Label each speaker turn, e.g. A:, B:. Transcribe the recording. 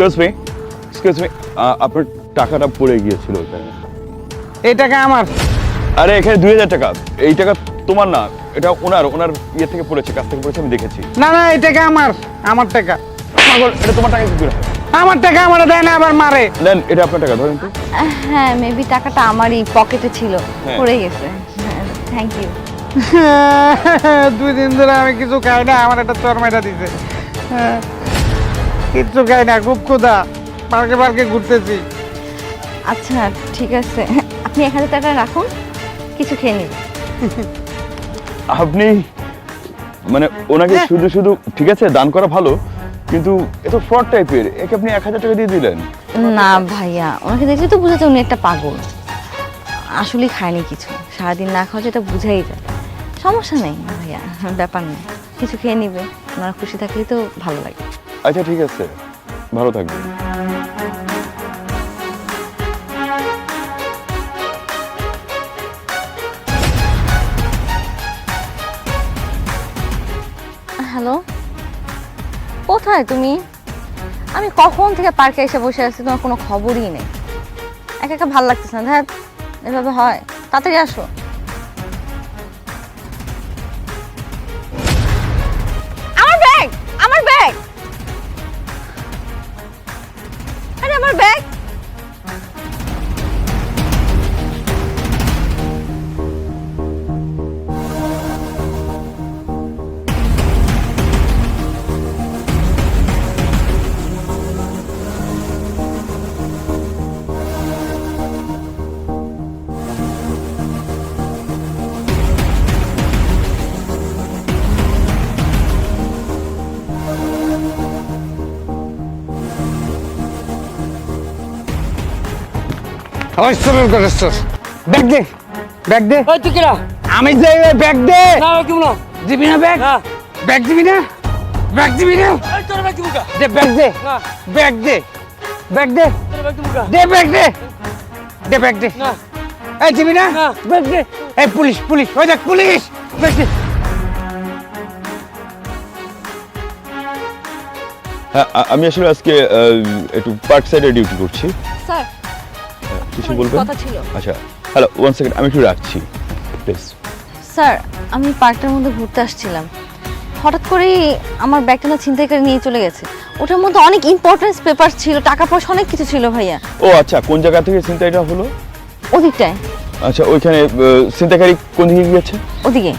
A: Excuse me excuse me আপনার টাকাটা পড়ে গিয়েছিল ওখানে
B: এই টাকা আমার।
A: আরে এখানে দুই হাজার টাকা। এই টাকা তোমার না এটা ওনার ওনার ইয়ে থেকে পড়েছে কাছ থেকে পড়েছে আমি দেখেছি।
B: না না এই টাকা আমার আমার টাকা।
A: পাগল এটা তোমার টাকা কি করে?
B: আমার টাকা আমার দেয় না আবার মারে।
A: নেন এটা আপনার টাকা ধরেন তো।
C: হ্যাঁ মেবি টাকাটা আমারই পকেটে ছিল
A: হ্যাঁ।
C: পড়ে গেছে। থ্যাংক ইউ
B: দুই দিন ধরে আমি কিছু খাই না আমার একটা চরমাইটা দিছে। হ্যাঁ, কিচ্ছু খাই না খুব ক্ষুধা। পার্কে পার্কে ঘুরতেছি।
C: আচ্ছা ঠিক আছে। আপনি এক হাজার টাকা রাখুন কিছু খেয়ে নিন।
A: আপনি মানে ওনাকে শুধু শুধু ঠিক আছে দান করা ভালো কিন্তু এ তো ফ্রড টাইপের একে আপনি এক হাজার টাকা দিয়ে দিলেন।
C: না ভাইয়া ওনাকে দেখলে তো বোঝাতে উনি একটা পাগল। আসলে খায়নি কিছু। সারাদিন না খাওয়া যেটা বুঝাই যায়। সমস্যা নেই ভাইয়া ব্যাপার নেই। কিছু খেয়ে নিবে। ওনারা খুশি থাকলেই তো ভালো লাগে।
A: আচ্ছা ঠিক আছে। ভালো থাকবেন।
C: হ্যালো কোথায় তুমি? আমি কখন থেকে পার্কে এসে বসে আছি, তোমার কোনো খবরই নেই। একা একা ভালো লাগতেছে না ধ্যাত এভাবে হয়। তাড়াতাড়ি আসো। আমার ব্যাগ
B: ওই চলুন করে চল ব্যাগ দে ব্যাগ দে।
D: ওই তুই কিরা?
B: আমি যে ব্যাগ দে।
D: না কি বলো
B: দিবি না ব্যাগ?
D: না।
B: ব্যাগ দিবি না? ব্যাগ দিবি না?
D: এই তোর ব্যাগ দিবুকা
B: দে ব্যাগ দে।
D: না।
B: ব্যাগ দে ব্যাগ দে।
D: তোর ব্যাগ দিবুকা
B: দে ব্যাগ দে। দে ব্যাগ দে।
D: না।
B: এই দিবি না?
D: না।
B: ব্যাগ দে। এই পুলিশ পুলিশ ওই দেখ পুলিশ। ব্যাগ দে।
A: হ্যাঁ আমি আসলে আজকে একটু পার্ক সাইডে ডিউটি করছি।
C: স্যার
A: কিছু বলবেন?
C: কথা ছিল।
A: আচ্ছা হ্যালো ওয়ান সেকেন্ড আমি একটু রাখছি প্লিজ
C: স্যার আমি পার্কটার মধ্যে ঘুরতে আসছিলাম। হঠাৎ করেই আমার ব্যাগটা না ছিনতাই করে নিয়ে চলে গেছে। ওটার মধ্যে অনেক ইম্পর্টেন্স পেপার ছিল টাকা পয়সা অনেক কিছু ছিল ভাইয়া।
A: ও আচ্ছা কোন জায়গা থেকে চিন্তাটা হলো?
C: ওদিকটায়।
A: আচ্ছা ওইখানে আহ, ছিনতাইকারী কোন দিকে গিয়েছে?
C: ওদিকে।